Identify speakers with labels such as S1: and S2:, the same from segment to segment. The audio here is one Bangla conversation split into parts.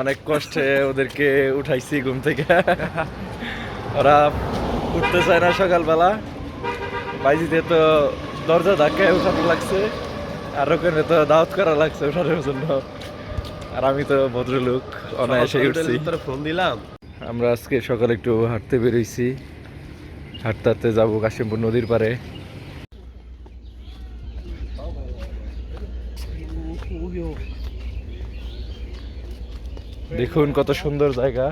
S1: অনেক কষ্টে ওদেরকে উঠাইছি ঘুম থেকে। ওরা উঠতে চায় না সকালবেলা। বাইজিতে তো দরজা ধাক্কায় উঠানো লাগছে আর ওখানে তো দাওয়াত করা লাগছে উঠানোর জন্য। আর আমি তো ভদ্রলোক অনায়াসে উঠছি।
S2: ফোন দিলাম।
S1: আমরা আজকে সকালে একটু হাঁটতে বেরোইছি। হাঁটতে হাঁটতে যাব কাশিমপুর নদীর পাড়ে। দেখুন কত সুন্দর জায়গা।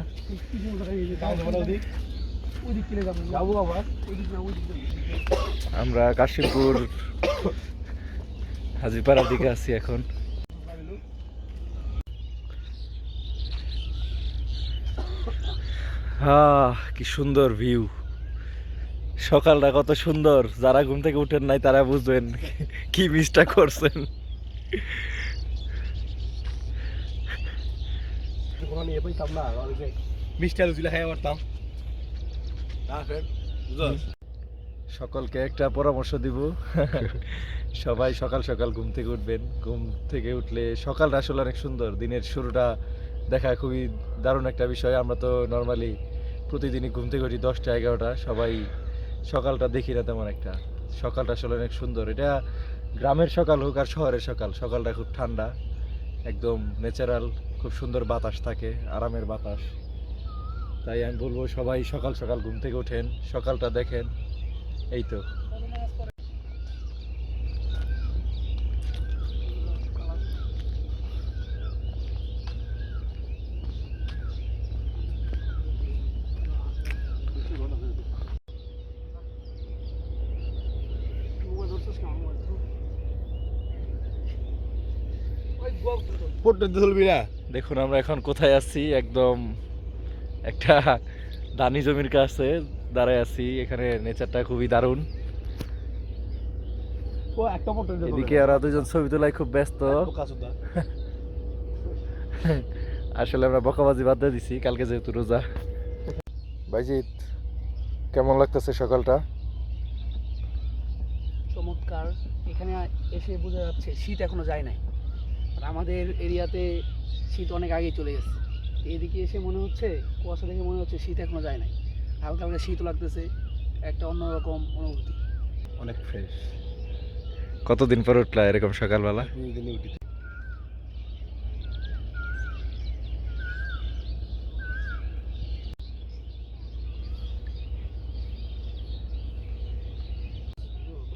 S1: আমরা কাশিমপুর, হাজিপাড়ার দিকে আছি এখন। কি সুন্দর ভিউ। সকালটা কত সুন্দর। যারা ঘুম থেকে উঠেন নাই, তারা বুঝবেন কি মিসটা করছেন।
S2: পাইতাম না মিষ্টি আলু পারতাম
S1: সকলকে একটা পরামর্শ দিব। সবাই সকাল সকাল ঘুম থেকে উঠবেন। ঘুম থেকে উঠলে সকালটা আসলে অনেক সুন্দর। দিনের শুরুটা দেখা খুবই দারুণ একটা বিষয়। আমরা তো নর্মালি প্রতিদিনই ঘুম থেকে উঠি দশটা এগারোটা। সবাই সকালটা দেখি না তেমন একটা। সকালটা আসলে অনেক সুন্দর। এটা গ্রামের সকাল হোক আর শহরের সকাল। সকালটা খুব ঠান্ডা একদম ন্যাচারাল খুব সুন্দর বাতাস থাকে, আরামের বাতাস। তাই আমি বলব সবাই সকাল সকাল ঘুম থেকে ওঠেন, সকালটা দেখেন, এই তো।
S2: না।
S1: দেখুন আমরা এখন কোথায় আছি? একদম একটা দানি জমির কাছে দাঁড়ায় আছি। এখানে নেচারটা খুবই দারুণ।
S2: ও একটা পড়তে
S1: এদিকে ওরা দুজন ছবি তোলায় খুব ব্যস্ত। আসলে আমরা বকাবাজি বাদ দিয়ে দিছি কালকে যেহেতু রোজা। বাইজিৎ কেমন লাগতেছে সকালটা?
S3: চমৎকার। এখানে এসে বোঝা যাচ্ছে শীত এখনও যায় নাই। আমাদের এরিয়াতে শীত অনেক আগেই চলে গেছে এদিকে এসে মনে হচ্ছে কুয়াশা দেখে মনে হচ্ছে শীত এখনও যায় নাই। হালকা হালকা শীত লাগতেছে একটা অন্যরকম অনুভূতি।
S2: অনেক ফ্রেশ
S1: কতদিন পর উঠলা এরকম সকালবেলা?
S2: দিনে উঠি।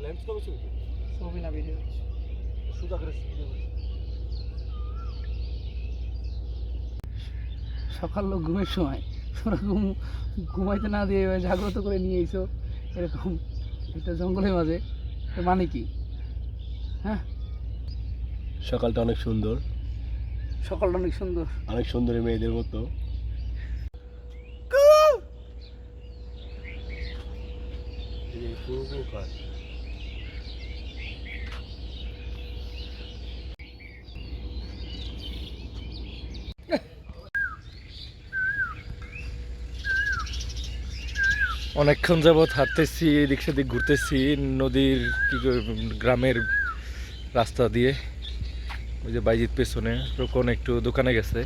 S2: লেন্স ছবি
S3: ছবি না ভিডিও
S2: সুদা করে।
S3: সকাল লোক ঘুমের সময়। তোরা ঘুম ঘুমাইতে না দিয়ে জাগ্রত করে নিয়ে এসো। এরকম একটা জঙ্গলের মাঝে। মানে কি? হ্যাঁ?
S2: সকালটা অনেক সুন্দর।
S3: সকালটা অনেক সুন্দর।
S2: অনেক সুন্দরী মেয়েদের মতো।
S1: অনেকক্ষণ যাবৎ হাঁটতেছি, এদিক সেদিক ঘুরতেছি, নদীর কি গ্রামের রাস্তা দিয়ে। ওই যে বাইজিত পেছনে, রোকন একটু দোকানে গেছে।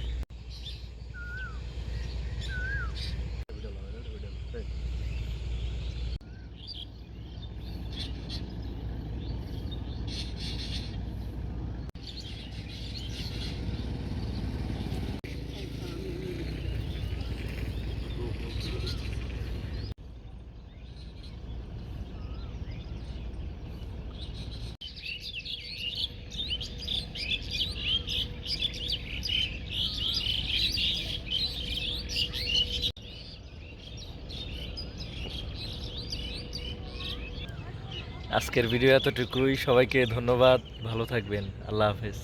S1: আজকের ভিডিও এতটুকুই। সবাইকে ধন্যবাদ। ভালো থাকবেন। আল্লাহ হাফেজ।